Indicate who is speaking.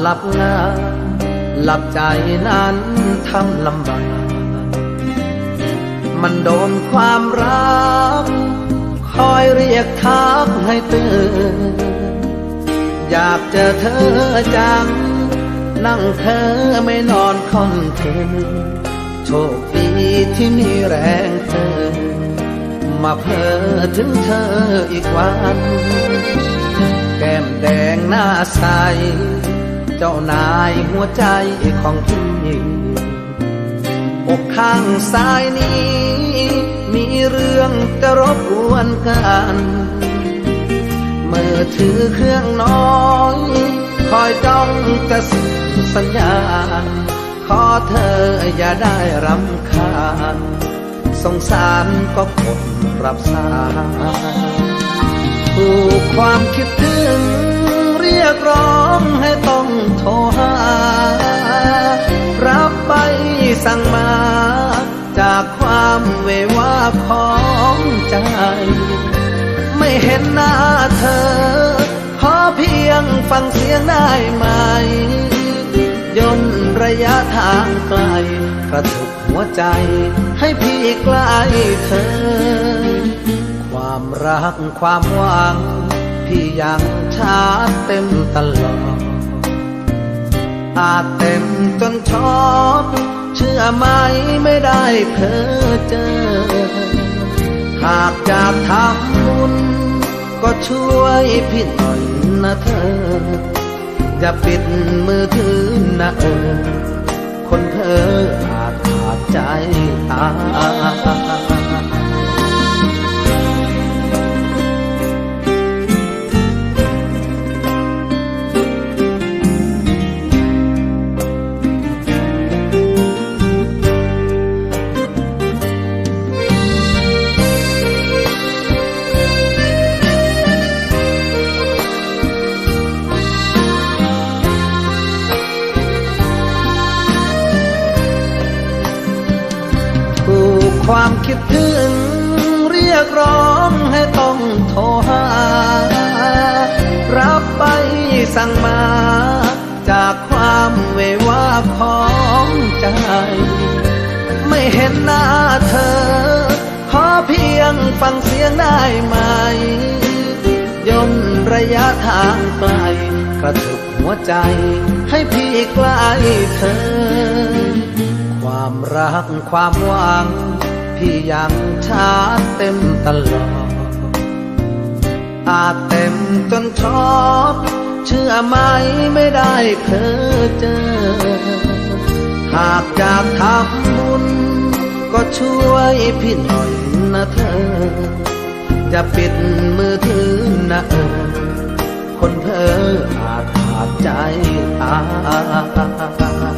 Speaker 1: หลับงาหลับใจนั้นทำลำบากมันโดนความรัก คอยเรียกทักให้ตื่น อยากเจอเธอจัง นั่งเธอไม่นอนคอนเทนโชคดีที่มีแรงเธอ มาเพ้อถึงเธออีกวัน แก้มแดงหน้าใส เจ้านายหัวใจของพี่อกข้างซ้ายนี้ มีเรื่องจะรบกวนกันมือถือเครื่องน้อยคอยจ้องจะสัญญาณ ขอเธออย่าได้รำคาญ สงสารก็กดรับสายถูกความคิดถึง ร้องให้ต้องโทรหา รับไปสั่งมา จากความเววาของใจ ไม่เห็นหน้าเธอ ขอเพียงฟังเสียงได้ไหม ย่นระยะทางไกล กระทุกหัวใจให้พี่ใกล้เธอ ความรักความหวัง พี่ยังชาเต็มตลอด อาจเต็มจนช็อตเชื่อไหมไม่ได้เพอเจอ หากจะทำบุญก็ช่วยพี่หน่อยนะเธอ อย่าปิดมือถือนะเออ คนเธออาจขาดใจตาย ความคิดถึง เรียกร้องให้ต้องโทรหา รับไปสั่งมา จากความเววาของใจ ไม่เห็นหน้าเธอ ขอเพียงฟังเสียงได้ไหม ย่นระยะทางไกลกระทุกหัวใจให้พี่ใกล้เธอ ความรักความหวัง พี่ยังชาเต็มตลอด อาจเต็มจนช็อตเชื่อไหมไม่ได้เพอเจอ หากจะทำบุญ ก็ช่วยพี่หน่อยนะเธอ จะปิดมือถือนะเออ คนเพ้ออาจขาดใจตาย